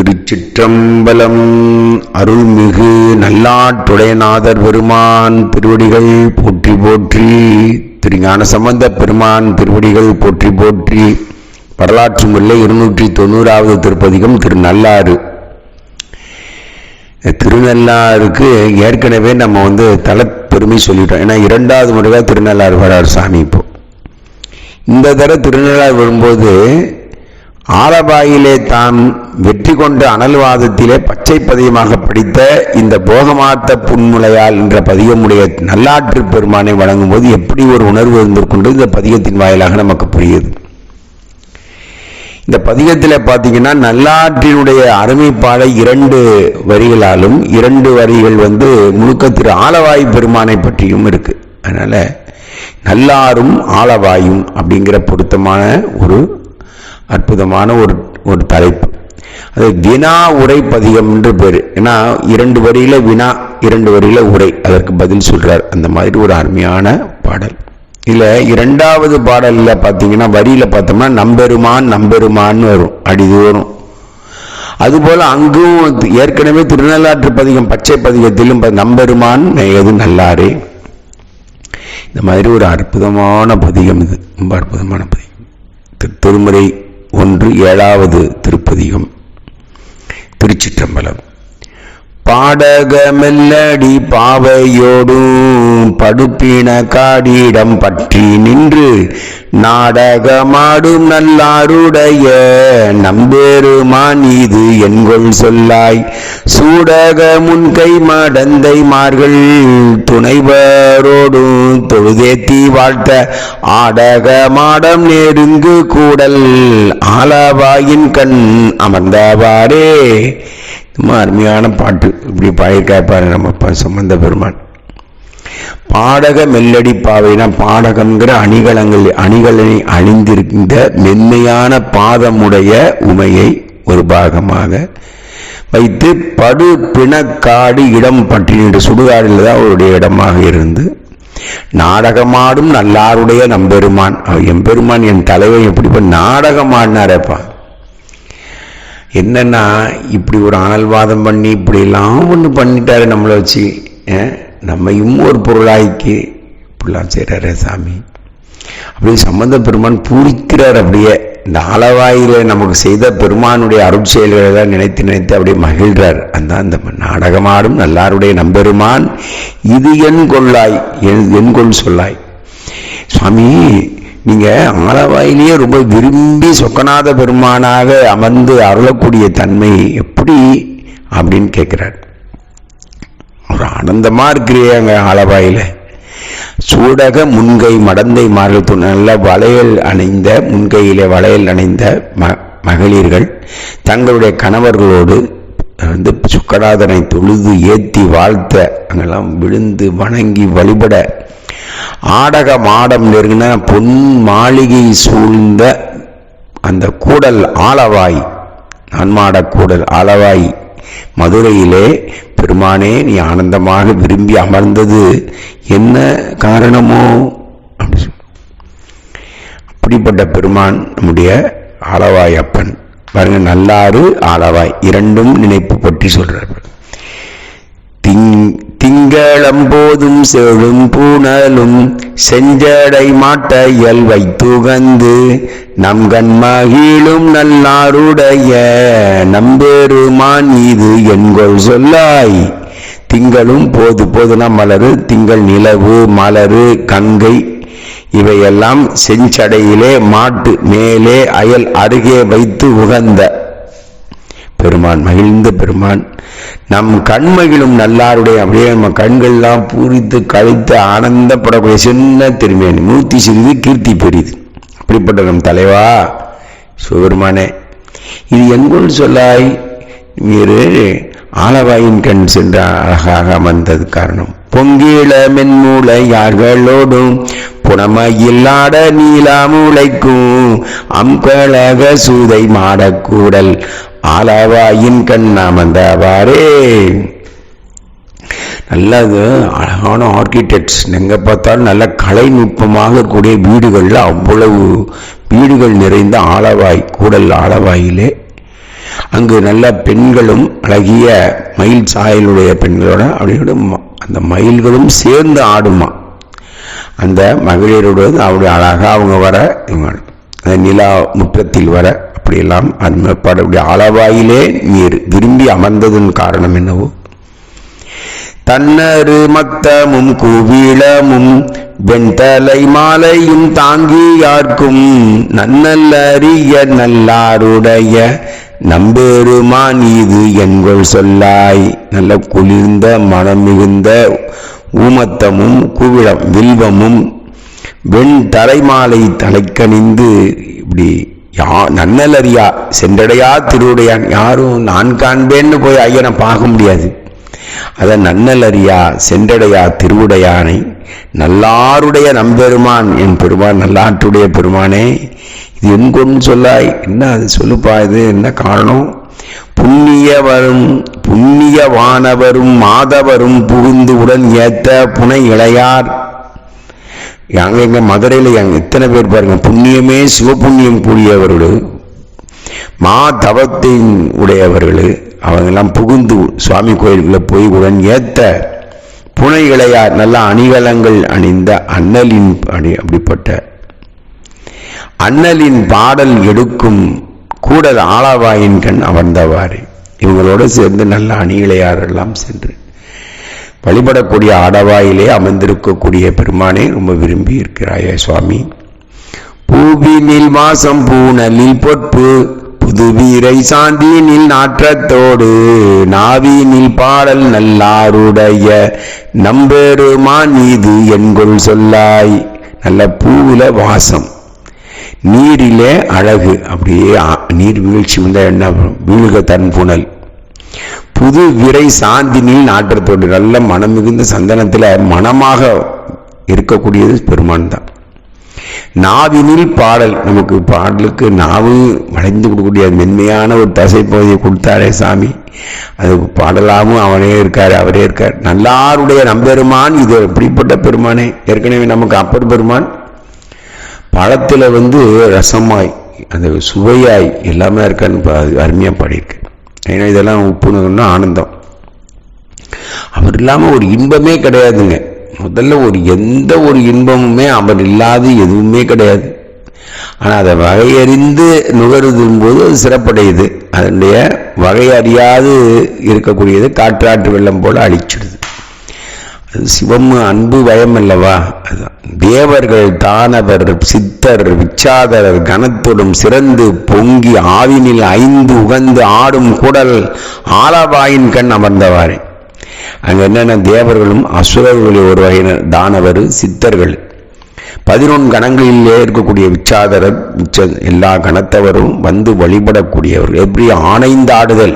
திருச்சிற்றம்பலம் அருள்மிகு நல்லாட்டுடையநாதர் பெருமான் திருவடிகள் போற்றி போற்றி திருஞான சம்பந்த பெருமான் திருவடிகள் போற்றி போற்றி வரலாற்று முல்லை இருநூற்றி தொண்ணூறாவது திருப்பதிகம் திருநள்ளாறு. திருநள்ளாருக்கு ஏற்கனவே நம்ம வந்து தலப்பெருமை சொல்லிட்டோம். ஏன்னா இரண்டாவது முறையாக திருநள்ளாறு வரார் சாமி இப்போ. இந்த தர திருநள்ளாறு வரும்போது ஆலபாயிலே தான் வெற்றி கொண்ட அனல்வாதத்திலே பச்சை பதியமாக படித்த இந்த போகமாத்த புன்முலையால் என்ற பதியமுடைய நல்லாற்று பெருமானை வழங்கும் போது எப்படி ஒரு உணர்வு இருந்திருக்கொண்டு இந்த பதியத்தின் வாயிலாக நமக்கு புரியுது இந்த பதிகத்தில் பார்த்தீங்கன்னா நல்லாற்றினுடைய அருமைப்பாடை இரண்டு வரிகளாலும் இரண்டு வரிகள் வந்து முழுக்க திரு ஆலவாய் பெருமானை பற்றியும் இருக்கு. அதனால நல்லாரும் ஆலவாயும் அப்படிங்கிற பொருத்தமான ஒரு அற்புதமான ஒரு ஒரு தலைப்பு. அது வினா உரை பதிகம் என்று பேர். ஏன்னா இரண்டு வரியில வினா இரண்டு வரியில உரை. அதற்கு பதில் சொல்றார். அந்த மாதிரி ஒரு அருமையான பாடல். இல்ல இரண்டாவது பாடல்ல பாத்தீங்கன்னா வரியில பார்த்தோம்னா நம்பெருமான் நம்பெருமான்னு வரும். அடிதோறும். அதுபோல அங்கும் ஏற்கனவே திருநள்ளாற்று பதிகம் பச்சை பதிகத்திலும் நம்பெருமான் எது நல்லாரே. இந்த மாதிரி ஒரு அற்புதமான பதிகம் இது. ரொம்ப அற்புதமான பதிகம். திருமுறை ஒன்று ஏழாவது திருப்பதிகம் திருச்சிற்றம்பலம். பாடகமெல்லடி பாவையோடும் படுப்பின காடிடம் பற்றி நின்று நாடகமாடும் நல்லாருடைய நம்பெருமான் இது என்கொள் சொல்லாய். சூடக முன்கை மடந்தை மார்கள் துணைவரோடும் தொழுதேத்தி வாழ்த்த ஆடக மாடம் நெருங்கு கூடல் ஆலவாயின் கண் அமர்ந்தவாறே. ரொம்ப அருமையான பாட்டு. இப்படி பாயிருக்காப்பாரு நம்ம சம்பந்த பெருமான். பாடக மெல்லடி பாவைனா பாடகம்ங்கிற அணிகலங்கள் அணிகலனை அணிந்திருந்த மென்மையான பாதமுடைய உமையை ஒரு பாகமாக வைத்து படு பிணக்காடு இடம் பற்றின சுடுகாடில் தான் அவருடைய இடமாக இருந்து நாடகமாடும் நல்லாருடைய நம்பெருமான். எம்பெருமான் என் தலைவன் எப்படி நாடகம் என்னன்னா இப்படி ஒரு அனல்வாதம் பண்ணி இப்படிலாம் ஒன்று பண்ணிட்டாரு நம்மளை வச்சு. நம்மையும் ஒரு பொருளாய்க்கு இப்படிலாம் செய்கிறாரு சாமி. அப்படியே சம்பந்த பெருமான் பூரிக்கிறார் அப்படியே. இந்த ஆலவாயில நமக்கு செய்த பெருமானுடைய அருட்செயல்களை தான் நினைத்து நினைத்து அப்படியே மகிழ்றார் அந்த அந்த நாடகமாடும் நல்லாருடைய நம்பெருமான். இது என் கொள்ளாய் என் கொள் சொல்லாய். சுவாமி நீங்கள் ஆலவாயிலேயே ரொம்ப விரும்பி சொக்கநாத பெருமானாக அமர்ந்து அருளக்கூடிய தன்மை எப்படி அப்படின்னு கேட்குறார் ஒரு ஆனந்தமாக இருக்கிறியே அங்கே ஆலவாயில். சூடக முன்கை மடந்தை மார்கள் நல்ல வளையல் அணைந்த முன்கையிலே வளையல் அணைந்த ம மகளிர்கள் தங்களுடைய கணவர்களோடு வந்து சுக்கநாதனை தொழுது ஏற்றி வாழ்த்த அங்கெல்லாம் விழுந்து வணங்கி வழிபட ஆடக மாடம் நெருங்கின பொன் மாளிகை சூழ்ந்த அந்த கூடல் ஆலவாய் நன்மாட கூடல் ஆளவாய் மதுரையிலே பெருமானே நீ ஆனந்தமாக விரும்பி அமர்ந்தது என்ன காரணமோ? அப்படிப்பட்ட பெருமான் நம்முடைய ஆளவாய் அப்பன். பாருங்க நல்லாறு ஆலவாய். இரண்டும் நினைப்பு பற்றி சொல்றார் திங்களம்போதும் செழும் பூணலும் செஞ்சடை மாட்டையல் வைத்துகந்து நம் மகிழும் நல்லாருடைய நம்பெருமான் இது என்கொள் சொல்லாய். திங்களும் போது போதுனா மலரு திங்கள் நிலவு மலரு கங்கை இவையெல்லாம் செஞ்சடையிலே மாட்டு மேலே அயல் அருகே வைத்து உகந்த பெருமான் மகிழ்ந்த பெருமான். நம் கண்மகிழும் நல்லாருடைய அப்படியே நம்ம கண்கள்லாம் பூரித்து கழித்து ஆனந்தப்படக்கூடிய சின்ன திரும்பியன் மூர்த்தி சிறிது கீர்த்தி பெரிது. அப்படிப்பட்ட நம் தலைவா சிவபெருமானே. இது எங்குள் சொல்லாய்? நீரு ஆலவாயின் கண் சென்று அழகாக அமர்ந்தது காரணம். பொங்கீழ மென்மூளை யார்களோடும் புனமையில்லாட நீலாமூளைக்கும் அம்கழக சூதை மாடக்கூடல் ஆலவாயின் கண் அமர்ந்தவாறே. நல்லது அழகான ஆர்கிடெக்ட்ஸ் எங்கே பார்த்தாலும் நல்ல கலைநுட்பமாக கூடிய வீடுகளில் அவ்வளவு வீடுகள் நிறைந்த ஆலவாய் கூடல் ஆலவாயிலே. அங்கு நல்ல பெண்களும் அழகிய மயில் சாயலுடைய பெண்களோட அப்படியோட ம- அந்த மயில்களும் சேர்ந்து ஆடுமா. அந்த மகளிரோடு அவருடைய அழகாக அவங்க வர இவங்க அந்த நிலா முற்றத்தில் வர அப்படியெல்லாம் அந்த அளவாயிலே நீர் விரும்பி அமர்ந்ததன் காரணம் என்னவோ? தன்னரு மத்தமும் குவிளமும் வெண்தலை மாலையும் தாங்கியார்க்கும் நன்னல்லறிய நல்லாருடைய நம்பெருமான் இது என்கொள் சொல்லாய். நல்ல குளிர்ந்த மனம் மிகுந்த ஊமத்தமும் கூவிடம் வில்வமும் வெண் தலைமாலை தலைக்கணிந்து இப்படி யா நன்னலறியா சென்றடையா திருவுடையான் யாரும் நான் காண்பேன்னு போய் ஐயனை பார்க்க முடியாது. அத நன்னலறியா சென்றடையா திருவுடையானை நல்லாருடைய நம்பெருமான் என் பெருமான் நல்லாற்றுடைய பெருமானே இது என் கொண்டு சொல்லாய்? என்ன அது சொல்லுப்பா இது? என்ன காரணம்? புண்ணிய வரும் புண்ணியவானவரும் மாதவரும் புகுந்து உடன் ஏத்த புனை இளையார் அங்க எங்க மதுரையில் எங்க எத்தனை பேர் பாருங்க புண்ணியமே சிவபுண்ணியம் கூடியவர்கள். மாதவத்தின் உடையவர்கள். அவங்கெல்லாம் புகுந்து சுவாமி கோயிலுக்குள்ளே போய் உடன் ஏத்த புனை இளையார் நல்ல அணிகலங்கள் அணிந்த அண்ணலின் அடி அப்படிப்பட்ட அண்ணலின் பாடல் எடுக்கும் கூடல் ஆளவாயின் கண் அமர்ந்தவாறு. இவங்களோடு சேர்ந்து நல்ல அணியிலையாரெல்லாம் சென்று வழிபடக்கூடிய ஆடவாயிலே அமர்ந்திருக்கக்கூடிய பெருமானே ரொம்ப விரும்பி இருக்கிறாயே சுவாமி பூவினில் மாசம் பூனலில் பொற்பு புதுவீரை சாந்தினில் நாற்றத்தோடு நாவினில் பாடல் நல்லாருடைய நம்பெருமான் இது என்கொள் சொல்லாய். நல்ல பூவில வாசம். நீரிலே அழகு. அப்படியே நீர் வீழ்ச்சி வந்தால் என்ன வீழுக தன் புனல். புது விரை சாந்தினில் நாற்றத்தோடு நல்ல மனம் மிகுந்த சந்தனத்தில் மனமாக இருக்கக்கூடியது பெருமான் தான். நாவினில் பாடல். நமக்கு பாடலுக்கு நாவு வளைந்து கொடுக்கக்கூடிய மென்மையான ஒரு தசை பகுதியை கொடுத்தாரே சாமி. அது பாடலாமும் அவனே இருக்கார் அவரே இருக்கார். நல்லாருடைய நம்பெருமான் இது. எப்படிப்பட்ட பெருமானே. ஏற்கனவே நமக்கு அப்பர் பெருமான் பழத்தில் வந்து ரசமாய் அந்த சுவையாய் எல்லாமே இருக்கான்னு பா- பாடியிருக்கு. ஏன்னா இதெல்லாம் உப்புணுன்னா ஆனந்தம். அவர் இல்லாமல் ஒரு இன்பமே கிடையாதுங்க. முதல்ல ஒரு எந்த ஒரு இன்பமுமே அவர் இல்லாத எதுவுமே கிடையாது. ஆனால் அதை வகையறிந்து நுகருதும் போது அது சிறப்படையுது. அதனுடைய வகையறியாது இருக்கக்கூடியது காற்றாற்று வெள்ளம் போல அழிச்சிடுது. அது சிவம் அன்பு பயம் அல்லவா? அதுதான் தேவர்கள் தானவர் சித்தர் விச்சாதரர் கணத்துடன் சிறந்து பொங்கி ஆவினில் ஐந்து உகந்து ஆடும் குடல் ஆலவாயின் கண் அமர்ந்தவாறு. அங்க என்னென்ன தேவர்களும் அசுரர்களில் ஒரு வகையினர் தானவர் சித்தர்கள். பதினொன்று கணங்களிலே இருக்கக்கூடிய விச்சாதரர் உச்ச எல்லா கணத்தவரும் வந்து வழிபடக்கூடியவர்கள் எப்படி ஆணைந்தாடுதல்?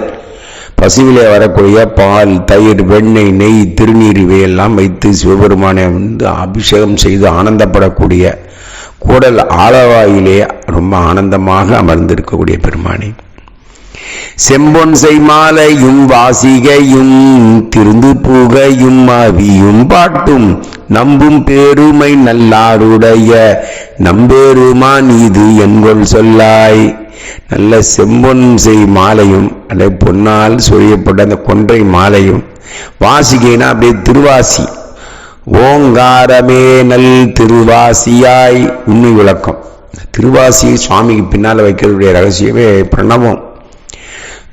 பசுவிலே வரக்கூடிய பால் தயிர் வெண்ணெய் நெய் திருநீர் இவையெல்லாம் வைத்து சிவபெருமானை வந்து அபிஷேகம் செய்து ஆனந்தப்படக்கூடிய கூடல் ஆலவாயிலே ரொம்ப ஆனந்தமாக அமர்ந்திருக்கக்கூடிய பெருமானே. செம்பொன் செய்மாலையும் வாசிகையும் திருந்து புகையும் அவியும் பாட்டும் நம்பும் பேருமை நல்லாருடைய நம்பெருமான் இது என்கொள் சொல்லாய். நல்ல செம்பொன் செய் மாலையும் அல்ல பொன்னால் சொரியப்பட்ட அந்த கொன்றை மாலையும் வாசிகைனா அப்படியே திருவாசி. ஓங்காரமே நல் திருவாசியாய் உண்மை விளக்கம். திருவாசி சுவாமிக்கு பின்னால் வைக்கிறதுடைய ரகசியமே பிரணவம்.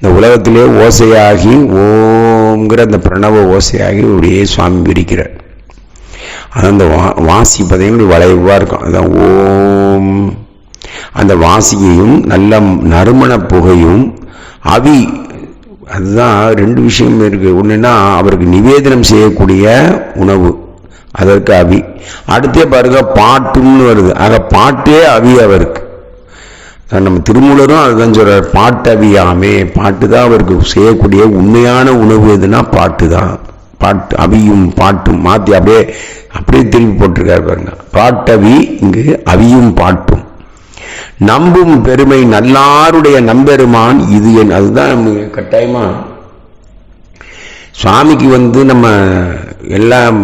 இந்த உலகத்திலே ஓசையாகி ஓங்கிற அந்த பிரணவ ஓசையாகி அப்படியே சுவாமி விரிக்கிறார் அது அந்த வா வாசிப்பதையும் பார்த்தீங்கன்னா வளைவாக இருக்கும். அதான் ஓம். அந்த வாசியையும் நல்ல நறுமண புகையும் அவி அதுதான் ரெண்டு விஷயம் இருக்குது ஒன்றுன்னா அவருக்கு நிவேதனம் செய்யக்கூடிய உணவு. அதற்கு அவி. அடுத்தே பாருங்க பாட்டுன்னு வருது. ஆக பாட்டே அவி அவருக்கு. நம்ம திருமூலரும் அதுதான் சொல்கிறார் பாட்டவியாமே பாட்டு தான் அவருக்கு செய்யக்கூடிய உண்மையான உணவு எதுனா பாட்டு தான் பாட்டு அவியும் பாட்டும் மாற்றி அப்படியே அப்படியே திரும்பி போட்டிருக்காரு பாருங்க. பாட்டவி இங்கு அவியும் பாட்டும். நம்பும் பெருமை நல்லாருடைய நம்பெருமான் இது என் அதுதான் நம்ம கட்டாயமா. சுவாமிக்கு வந்து நம்ம எல்லாம்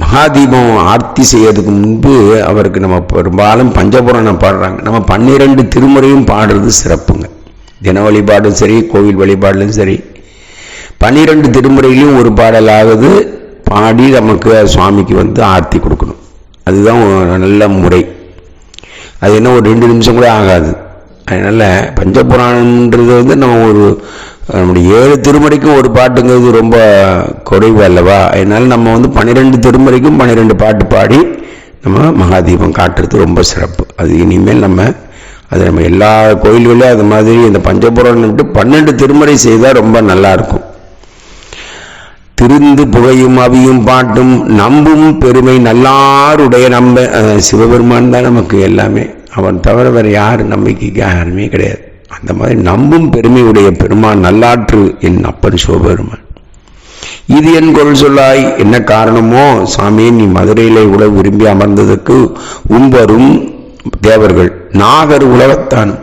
மகாதீபம் ஆர்த்தி செய்யறதுக்கு முன்பு அவருக்கு நம்ம பெரும்பாலும் பஞ்சபுராணம் பாடுறாங்க. நம்ம பன்னிரெண்டு திருமுறையும் பாடுறது சிறப்புங்க. தின வழிபாடும் சரி கோவில் வழிபாடுலும் சரி. பன்னிரெண்டு திருமுறையிலையும் ஒரு பாடலாவது பாடி நமக்கு சுவாமிக்கு வந்து ஆர்த்தி கொடுக்கணும். அதுதான் நல்ல முறை. அது என்ன ஒரு ரெண்டு நிமிஷம் கூட ஆகாது. அதனால் பஞ்சபுராணன்றது வந்து நம்ம ஒரு நம்முடைய ஏழு திருமுறைக்கும் ஒரு பாட்டுங்கிறது ரொம்ப குறைவு அல்லவா? அதனால் நம்ம வந்து பன்னிரெண்டு திருமுறைக்கும் பன்னிரெண்டு பாட்டு பாடி நம்ம மகாதீபம் காட்டுறது ரொம்ப சிறப்பு. அது இனிமேல் நம்ம அது நம்ம எல்லா கோயில்களையும் அது மாதிரி இந்த பஞ்சபுராணம்ட்டு பன்னெண்டு திருமுறை செய்தால் ரொம்ப நல்லாயிருக்கும். திருந்து புகையும் அவியும் பாட்டும் நம்பும் பெருமை நல்லாருடைய நம்ப சிவபெருமான் தான் நமக்கு எல்லாமே. அவன் தவிர வேறு யார் நம்பிக்கைக்கு யாருமே கிடையாது. அந்த மாதிரி நம்பும் பெருமையுடைய பெருமான் நல்லாற்று என் அப்பன் சிவபெருமான். இது என் கொள் சொல்லாய். என்ன காரணமோ? சாமி நீ மதுரையிலே உட விரும்பி அமர்ந்ததற்கு உம்பரும் தேவர்கள். நாகர் உலகத்தான்.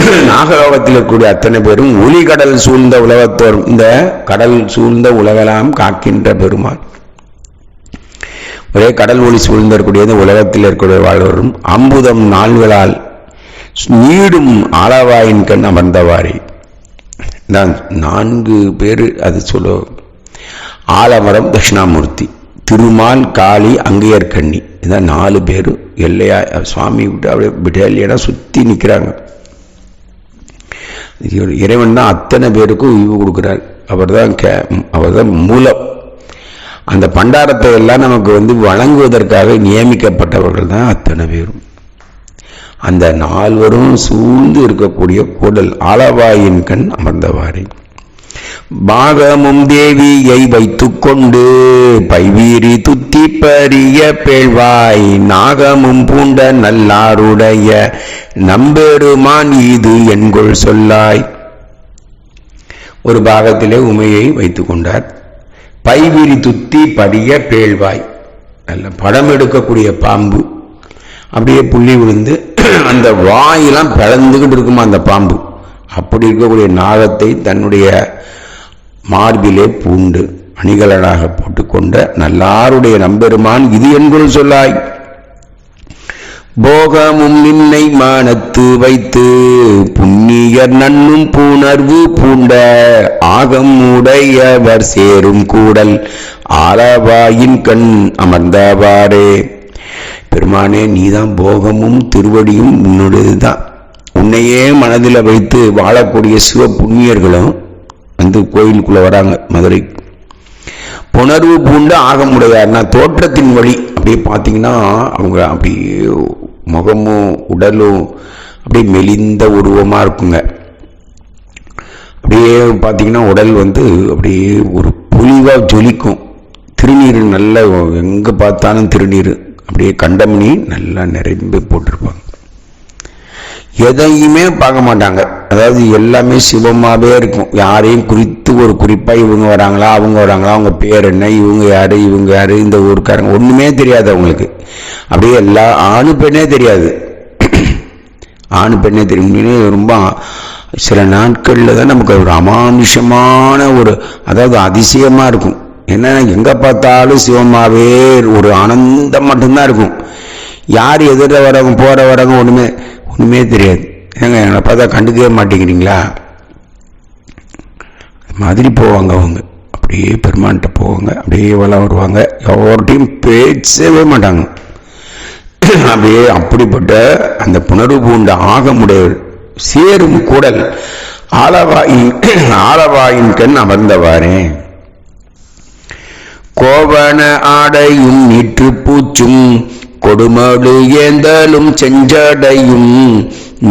நாகலோகத்தில் இருக்கக்கூடிய அத்தனை பேரும் ஒளி கடல் சூழ்ந்த உலகத்தோரும் இந்த கடல் சூழ்ந்த உலகெல்லாம் காக்கின்ற பெருமான். ஒரே கடல் ஒளி சூழ்ந்திருக்கூடிய உலகத்தில் இருக்கக்கூடிய வாழ்வரும் அம்புதம் நாள்களால் நீடும் ஆளவாயின் கண் அமர்ந்தவாறே. நான் நான்கு பேர் அது சொல்ல ஆலமரம் தட்சிணாமூர்த்தி திருமால் காளி அங்கையர் கண்ணி இதான் நாலு பேர் எல்லையா சுவாமி விட்டு அப்படியே பிடாலியனா சுற்றி நிற்கிறாங்க இறைவன் தான் அத்தனை பேருக்கும் உய்வு கொடுக்குறார். அவர் தான் கே அவர் தான் மூலம். அந்த பண்டாரத்தை எல்லாம் நமக்கு வந்து வழங்குவதற்காக நியமிக்கப்பட்டவர்கள் தான் அத்தனை பேரும். அந்த நால்வரும் சூழ்ந்து இருக்கக்கூடிய கூடல் அளவாயின் கண் அமர்ந்தவாறே. பாகமும் தேவியை வைத்துக்கொண்டு பைவீரி துத்தி பரிய பேழ்வாய் நாகமும் பூண்ட நல்லாருடைய நம்பெருமான் இது என்கொள் சொல்லாய். ஒரு பாகத்திலே உமையை வைத்துக் கொண்டார் பைவிரி துத்தி படிய பேழ்வாய் நல்ல படம் எடுக்கக்கூடிய பாம்பு. அப்படியே புள்ளி விழுந்து அந்த வாயெல்லாம் பிளந்துக்கிட்டு இருக்குமா அந்த பாம்பு? அப்படி இருக்கக்கூடிய நாகத்தை தன்னுடைய மார்பிலே பூண்டு அணிகலனாக போட்டுக்கொண்ட நல்லாருடைய நம்பெருமான் இது என்குள் சொல்லாய். போகமும் நின்னை மானத்து வைத்து புண்ணியர் நன்னும் புணர்வு பூண்ட ஆகம் உடையவர் சேரும் கூடல் ஆலவாயின் கண் அமர்ந்தவாறே. பெருமானே நீதான் போகமும் திருவடியும் உன்னுடையதுதான் உன்னையே மனதில் வைத்து வாழக்கூடிய சிவ புண்ணியர்களும் வந்து கோயிலுக்குள்ளே வராங்க மதுரை. புணர்வு பூண்டு ஆகமுடையார்னா தோற்றத்தின் வழி அப்படியே பார்த்தீங்கன்னா அவங்க அப்படியே முகமும் உடலும் அப்படியே மெலிந்த உருவமாக இருக்குங்க. அப்படியே பார்த்தீங்கன்னா உடல் வந்து அப்படியே ஒரு புலிவாக ஜொலிக்கும். திருநீர் நல்ல எங்கே பார்த்தாலும் திருநீர். அப்படியே கண்டமணி நல்லா நிறைந்து போட்டிருப்பாங்க. எதையுமே பார்க்க மாட்டாங்க. அதாவது எல்லாமே சிவமாகவே இருக்கும். யாரையும் குறித்து ஒரு குறிப்பாக இவங்க வராங்களா அவங்க வராங்களா அவங்க பேர் என்ன இவங்க யார் இவங்க யார் இந்த ஊருக்காரங்க ஒன்றுமே தெரியாது அவங்களுக்கு. அப்படியே எல்லா ஆணு பெண்ணே தெரியாது. ஆணு பெண்ணே தெரியும். ரொம்ப சில நாட்களில் தான் நமக்கு ஒரு அமானுஷமான ஒரு அதாவது அதிசயமாக இருக்கும். என்ன எங்கே பார்த்தாலும் சிவமாவே ஒரு ஆனந்தம் மட்டும்தான் இருக்கும். யார் எதிர வரவங்க போகிற வரவங்க ஒன்றுமே ஒன்றுமே தெரியாது. ஏங்க எங்களை பார்த்தா கண்டுக்கவே மாட்டேங்கிறீங்களா? மாதிரி போவாங்க அவங்க. அப்படியே பெருமான்கிட்ட போவாங்க அப்படியே வளம் வருவாங்க. எவ்வளோட்டையும் பேசவே மாட்டாங்க. அப்படியே அப்படிப்பட்ட அந்த புணர்வு பூண்ட ஆகமுடையவர் சேரும் குடல் ஆலவாயின் ஆலவாயின் கண் அமர்ந்தவாறே. கோவண ஆடையும் நீற்று பூச்சும் கொடுமடு ஏந்தலும் செஞ்சடையும்.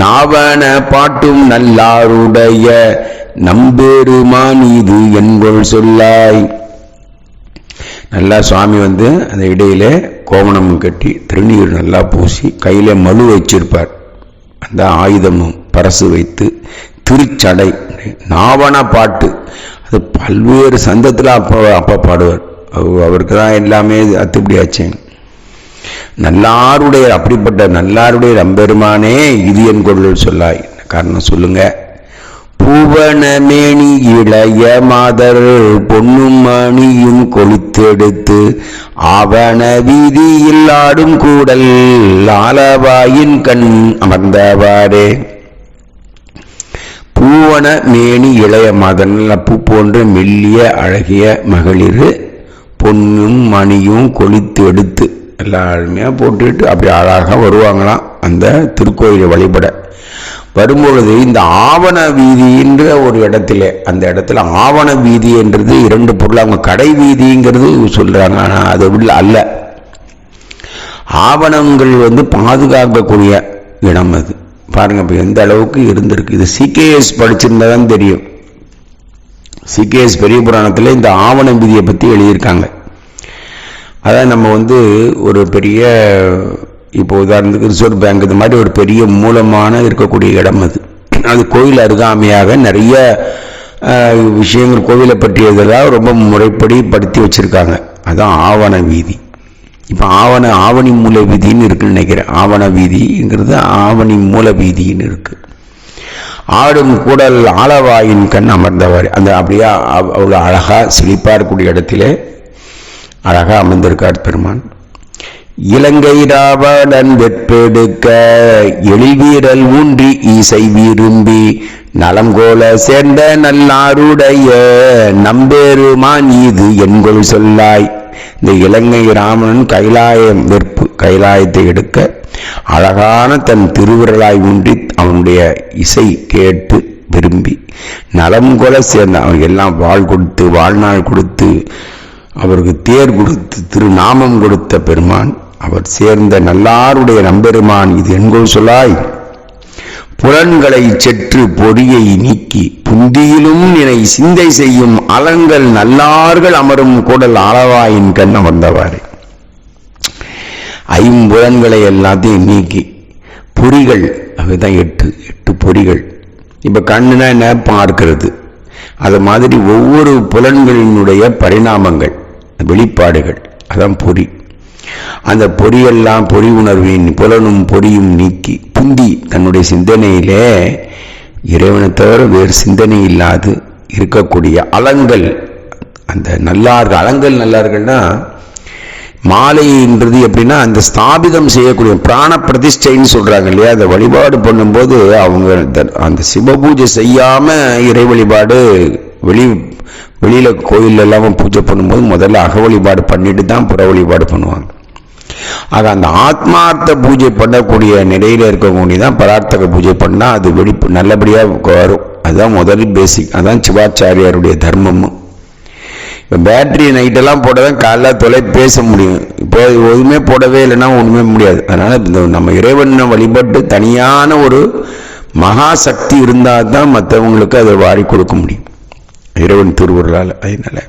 நாவன பாட்டும் நல்லாருடைய நம்பெருமான் இது என்பொள் சொல்லாய். நல்லா சுவாமி வந்து அந்த இடையில கோவணம் கட்டி திருநீர் நல்லா பூசி கையில மலு வச்சிருப்பார். அந்த ஆயுதமும் பரசு வைத்து திருச்சடை நாவன பாட்டு. அது பல்வேறு சந்தத்தில் அப்போ அப்போ பாடுவார். அவருக்கு தான் எல்லாமே அத்துப்படியாச்சே. நல்லாருடைய அப்படிப்பட்ட நல்லாருடைய நம்பெருமானே இது என் கொள்ளல் சொல்லாய். காரணம் சொல்லுங்க. பூவனமேனி இளைய மாதர் பொன்னும் மணியும் கொளித்தெடுத்து அவன வீதியில் ஆடும் கூடல் ஆலவாயின் கண் அமர்ந்தவாறே. பூவன மேனி இளைய மாதன் பூ போன்ற மெல்லிய அழகிய மகளிர் பொண்ணும் மணியும் கொளித்து எடுத்து எல்லாருமே போட்டுட்டு அப்படி அழகாக வருவாங்களாம் அந்த திருக்கோயிலை வழிபட. வரும்பொழுது இந்த ஆவண வீதின்ற ஒரு இடத்துல அந்த இடத்துல ஆவண வீதி என்றது இரண்டு பொருள். அவங்க கடை வீதிங்கிறது சொல்கிறாங்க ஆனால் அது உள்ள அல்ல. ஆவணங்கள் வந்து பாதுகாக்கக்கூடிய இடம் அது. பாருங்க இப்போ எந்த அளவுக்கு இருந்திருக்கு. இது சிகேஎஸ் படிச்சிருந்தாதான் தெரியும். சிகேஎஸ் பெரிய புராணத்தில் இந்த ஆவண விதியை பற்றி எழுதியிருக்காங்க. அதான் நம்ம வந்து ஒரு பெரிய இப்போ உதாரணத்துக்கு ரிசர்வ் பேங்க் இது மாதிரி ஒரு பெரிய மூலமான இருக்கக்கூடிய இடம் அது. அது கோயில் அருகாமையாக நிறைய விஷயங்கள் கோவிலை பற்றியதெல்லாம் ரொம்ப முறைப்படி படுத்தி வச்சுருக்காங்க. அதுதான் ஆவண வீதி. இப்போ ஆவண ஆவணி மூல வீதின்னு இருக்குன்னு நினைக்கிறேன். ஆவண வீதிங்கிறது ஆவணி மூல வீதின்னு இருக்குது ஆடும் கூடல் ஆளவாயின் கண் அமர்ந்தவர். அந்த அப்படியே அவ்- அவ்வளோ அழகாக சிரிப்பாக இருக்கக்கூடிய இடத்திலே அழகா அமர்ந்திருக்கார் பெருமான். இலங்கை ராவணன் வெற்பெடுக்க எழில்வீரல் ஊன்றி இசை விரும்பி நலங்கோல சேர்ந்த நல்லாருடைய நம்பெருமான் இது என்கொள் சொல்லாய். இந்த இலங்கை ராமனன் கைலாயம் வெற்பு கைலாயத்தை எடுக்க அழகான தன் திருவிரலாய் ஊன்றி அவனுடைய இசை கேட்டு விரும்பி நலம் கொல சேர்ந்த அவன் எல்லாம் வாழ் கொடுத்து வாழ்நாள் கொடுத்து அவருக்கு தேர் கொடுத்து திருநாமம் கொடுத்த பெருமான் அவர் சேர்ந்த நல்லாருடைய நம்பெருமான் இது என்கொள் சொல்லாய். புலன்களை செற்று பொறியை நீக்கி புந்தியிலும் நினை சிந்தை செய்யும் அலங்கள் நல்லார்கள் அமரும் கூடல் ஆளவாயின் கண் அமர்ந்தவாறு. ஐம்புலன்களை எல்லாத்தையும் நீக்கி. பொறிகள் அதுதான் எட்டு எட்டு பொறிகள். இப்போ கண்ணுனா என்ன? பார்க்கிறது. அது மாதிரி ஒவ்வொரு புலன்களினுடைய பரிணாமங்கள் வெளிப்பாடுகள். அதான் பொறி. அந்த பொறியெல்லாம் பொறி உணர்வின் புலனும் பொறியும் நீக்கி புந்தி தன்னுடைய சிந்தனையிலே இறைவனை தவிர வேறு சிந்தனை இல்லாது இருக்கக்கூடிய அலங்கள். அந்த நல்லார்கள் அலங்கள் நல்லார்கள்னா மாலைன்றது எப்படின்னா அந்த ஸ்தாபிதம் செய்யக்கூடிய பிராண பிரதிஷ்டைன்னு சொல்கிறாங்க இல்லையா? அந்த வழிபாடு பண்ணும்போது அவங்க த- அந்த சிவபூஜை செய்யாமல் இறை வழிபாடு வெளி வெளியில் கோயில் எல்லாம் பூஜை பண்ணும்போது முதல்ல அக வழிபாடு பண்ணிட்டு தான் புற வழிபாடு பண்ணுவாங்க. ஆக அந்த ஆத்மார்த்த பூஜை பண்ணக்கூடிய நிலையில் இருக்கக்கூடிய தான் பரார்த்தக பூஜை பண்ணால் அது வெளிப்பு நல்லபடியாக வரும். அதுதான் முதல் பேசிக் அதான் சிவாச்சாரியாருடைய தர்மமும் இப்போ பேட்டரி நைட்டெல்லாம் போட்டால் தான் காலைல தொலை பேச முடியும். இப்போ எதுவுமே போடவே இல்லைன்னா ஒன்றுமே முடியாது. அதனால் இந்த நம்ம இறைவனை வழிபட்டு தனியான ஒரு மகா சக்தி இருந்தால் தான் மற்றவங்களுக்கு அதை வாரி கொடுக்க முடியும். இறைவன் திருவுருளால் அதனால.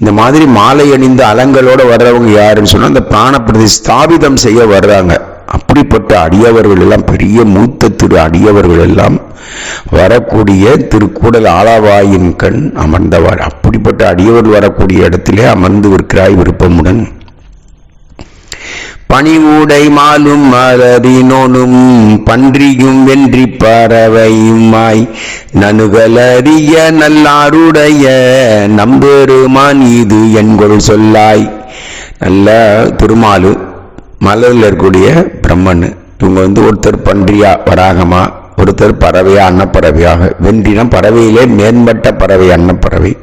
இந்த மாதிரி மாலை அணிந்த அலங்களோடு வர்றவங்க யாருன்னு சொன்னால் அந்த பிராணப்பிரதி ஸ்தாபிதம் செய்ய வர்றாங்க. அப்படிப்பட்ட அடியவர்கள் எல்லாம் பெரிய மூத்த திரு அடியவர்கள் எல்லாம் வரக்கூடிய திருக்கூடல் ஆளாவாயின் கண் அமர்ந்தவர். அப்படிப்பட்ட அடியவர்கள் வரக்கூடிய இடத்திலே அமர்ந்து இருக்கிறாய் விருப்பமுடன். பணிவுடை மாலும் மலரினோனும் பன்றியும் வென்றி பறவையுமாய். நனுகலறிய நல்லாருடைய நம்பெருமான் இது என்கொள் சொல்லாய். நல்ல திருமாலு மலரில் இருக்கக்கூடிய பிரம்மன். இவங்க வந்து ஒருத்தர் பன்றியா வராகமா ஒருத்தர் பறவையா அன்னப்பறவையாக. வென்றினம் பறவையிலே மேம்பட்ட பறவை அன்னப்பறவை.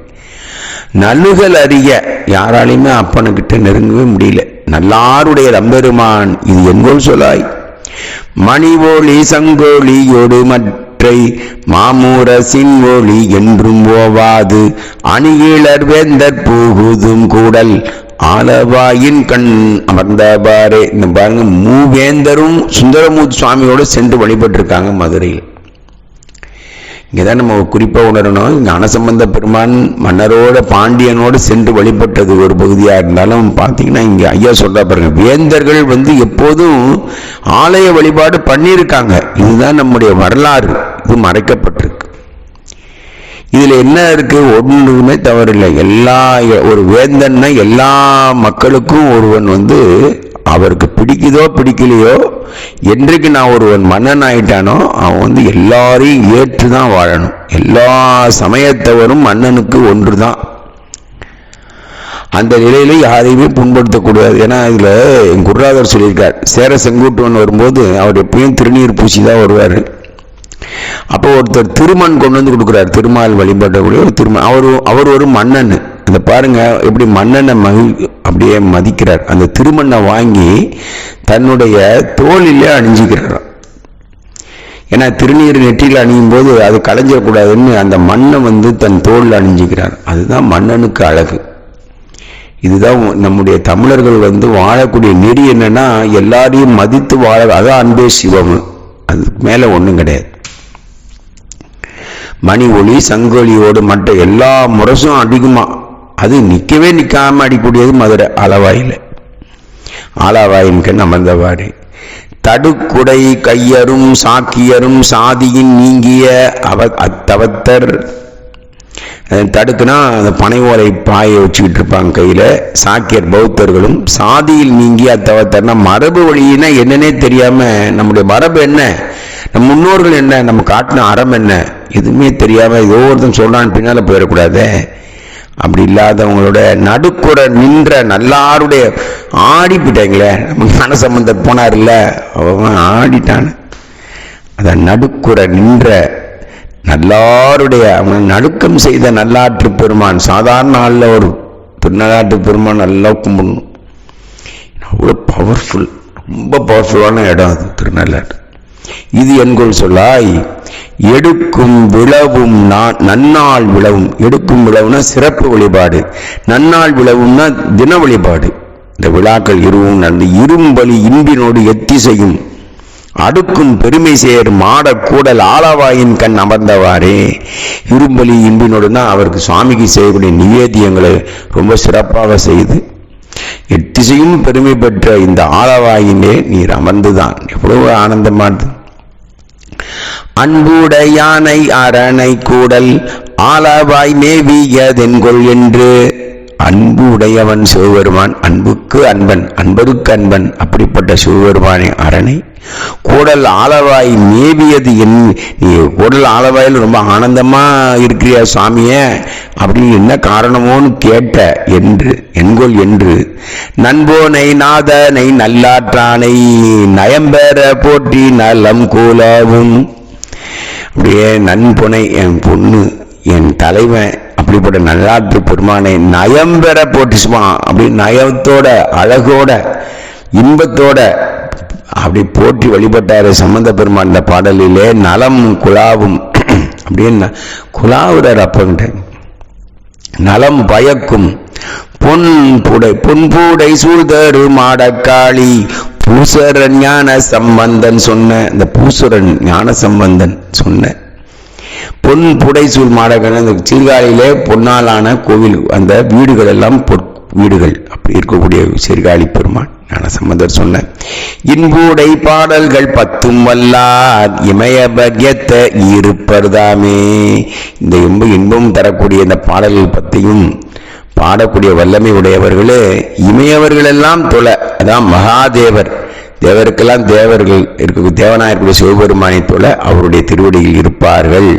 நலுகல் அறிய யாராலையுமே அப்பனுக்கிட்ட நெருங்கவே முடியல. நல்லாருடைய ரம்பெருமான் இது எங்கோல் சொல்லாய். மணி ஒளி சங்கோலியோடு மற்றை மாமூர ஒளி என்றும் ஓவாது. அணியிலர் வேந்தற் புகுதும் கூடல் ஆலவாயின் கண் அமர்ந்தபாரே இந்த பாருங்க மூவேந்தரும் சுந்தரமூர்த்தி சுவாமியோடு சென்று வழிபட்டிருக்காங்க மதுரையில். இங்கதான் நம்ம குறிப்பாக உணரணும். இங்கே அனசம்பந்த பெருமான் மன்னரோட பாண்டியனோடு சென்று வழிபட்டது ஒரு பகுதியாக இருந்தாலும் பார்த்தீங்கன்னா இங்கே ஐயா சொல்கிறா பாருங்க வேந்தர்கள் வந்து எப்போதும் ஆலய வழிபாடு பண்ணியிருக்காங்க. இதுதான் நம்முடைய வரலாறு. இது மறைக்கப்பட்டிருக்கு இதில் என்ன இருக்குது ஒன்றுமே தவறில்லை. எல்லா ஒரு வேந்தன்னா எல்லா மக்களுக்கும் ஒருவன் வந்து அவருக்கு பிடிக்குதோ பிடிக்கலையோ என்றைக்கு நான் ஒருவன் மன்னன் ஆயிட்டானோ அவன் வந்து எல்லாரையும் ஏற்று தான் வாழணும். எல்லா சமயத்தவரும் மன்னனுக்கு ஒன்று தான் அந்த நிலையில யாரையுமே புண்படுத்தக்கூடாது. ஏன்னா இதில் என் குருநாதர் சொல்லியிருக்கார் சேர செங்கூட்டுவன் வரும்போது அவர் எப்பயும் திருநீர் பூசி தான் வருவார். அப்போ ஒருத்தர் திருமண் கொண்டு வந்து கொடுக்குறார். திருமால் வழிபடக்கூடிய ஒரு திருமண் அவர் அவர் ஒரு மன்னன். அந்த பாருங்க எப்படி மன்னனை மகி அப்படியே மதிக்கிறார். அந்த திருமண்ணை வாங்கி தன்னுடைய தோளிலே அணிஞ்சிக்கிறாராம் ஏன்னா திருநீர் நெற்றியில் அணியும் போது அது களைஞ்சிடக்கூடாதுன்னு அந்த மண்ணை வந்து தன் தோளில் அணிஞ்சிக்கிறார். அதுதான் மன்னனுக்கு அழகு. இதுதான் நம்முடைய தமிழர்கள் வந்து வாழக்கூடிய நெறி என்னன்னா எல்லாரையும் மதித்து வாழ அதான் அன்பே சிவம். அதுக்கு மேல ஒண்ணும் கிடையாது. மணி ஒளி சங்கொலியோடு மற்ற எல்லா முரசும் அடிக்குமா அது நிற்கவே நிற்காம அடிக்கூடியது மதுரை ஆலவாயில். ஆலவாயின் கண் அமர்ந்தவாறு. தடுக்குடை கையரும் சாக்கியரும் சாதியின் நீங்கிய அவ அத்தவத்தர் தடுக்குனா அந்த பனை ஓலை பாயை வச்சுக்கிட்டு இருப்பாங்க கையில். சாக்கியர் பௌத்தர்களும் சாதியில் நீங்கி அத்தவத்தர்னா மரபு வழியினா என்னன்னே தெரியாமல் நம்முடைய மரபு என்ன? நம் முன்னோர்கள் என்ன? நம்ம காட்டின அறம் என்ன? எதுவுமே தெரியாமல் ஏதோ ஒருத்தன் சொல்கிறான்னு பின்னால் போயிடக்கூடாதே. அப்படி இல்லாதவங்களோட நடுக்குற நின்ற நல்லாருடைய ஆடி போயிட்டாங்களே நம்ம ஞான சம்பந்தர் போனார்ல. அவன் ஆடிட்டான். அதான் நடுக்குற நின்ற நல்லாருடைய அவன் நடுக்கம் செய்த நல்லாற்று பெருமான் சாதாரண நாளில் ஒரு திருநள்ளாற்று பெருமான் நல்லா கும்பிடணும். அவ்வளோ பவர்ஃபுல் ரொம்ப பவர்ஃபுல்லான இடம் அது திருநள்ளாறு. இது என்கொள் சொல்லாய் எடுக்கும் விளவும் நன்னாள் விளவும் எடுக்கும் விளவுனா சிறப்பு வழிபாடு நன்னாள் விளவும்னா தின வழிபாடு. இந்த விழாக்கள் இருவும் நடந்து இரும்பலி இன்பினோடு செய்யும். அடுக்கும் பெருமை சேர் மாட கூடல் ஆலவாயின் கண் அமர்ந்தவாறே. இரும்பலி இன்பினோடு தான் அவருக்கு சுவாமிக்கு செய்யக்கூடிய நிவேதியங்களை ரொம்ப சிறப்பாக செய்து எட்டிசையும் பெருமை பெற்ற இந்த ஆலவாயினே நீர் அமர்ந்துதான். எவ்வளவு ஆனந்தமானது அன்புடையானை அரணை கூடல் ஆலவாய் மேவியதென்கொள் என்று அன்பு உடையவன் சிவபெருமான் அன்புக்கு அன்பன் அன்பருக்கு அன்பன் அப்படிப்பட்ட சிவபெருமானை அரணை. கூடல் ஆலவாய் மேவியது என் நீ கூடல் ஆலவாயில் ரொம்ப ஆனந்தமா இருக்கிறியா சாமிய? அப்படின்னு என்ன காரணமோன்னு கேட்ட என்று என்கொள் என்று நண்போனை நாதனை நல்லாற்றானை நயம்பெற போற்றி நலம் கூலவும். அப்படியே நண்புனை என் பொண்ணு என் தலைவன் அப்படிப்பட்ட நல்லாற்று பெருமானை நயம் பெற போட்டுச்சுமா அப்படி நயத்தோட அழகோட இன்பத்தோட அப்படி போற்றி வழிபட்டாரு சம்பந்த பெருமான். இந்த பாடலிலே நலம் குழாவும் அப்படின்னு குழாவுறார் அப்பங்கிட்ட நலம் பயக்கும் பொன் புடை பொன்பூடை சூழ்தரு மாடக்காளி பூசரன் ஞான சம்பந்தன் சொன்ன இந்த பூசுரன் ஞான சம்பந்தன் சொன்ன பொன் புடைசூல் மாடகன் அந்த சீர்காழியிலே பொன்னாலான கோவில் அந்த வீடுகள் எல்லாம் பொற் வீடுகள். அப்படி இருக்கக்கூடிய சீர்காழி பெருமான். ஞான சம்பந்தர் சொன்ன இன்பூடை பாடல்கள் பத்தும் வல்லார் இமய பக்யத்தை இருப்பர்தாமே இந்த இன்ப இன்பம் தரக்கூடிய இந்த பாடல்கள் பத்தியும் பாடக்கூடிய வல்லமை உடையவர்களே இமையவர்கள் எல்லாம் தொலை அதான் மகாதேவர். தேவருக்கெல்லாம் தேவர்கள் இருக்க தேவனாயிருக்கூடிய சிவபெருமானை தொலை அவருடைய திருவடியில் இருப்பார்கள்.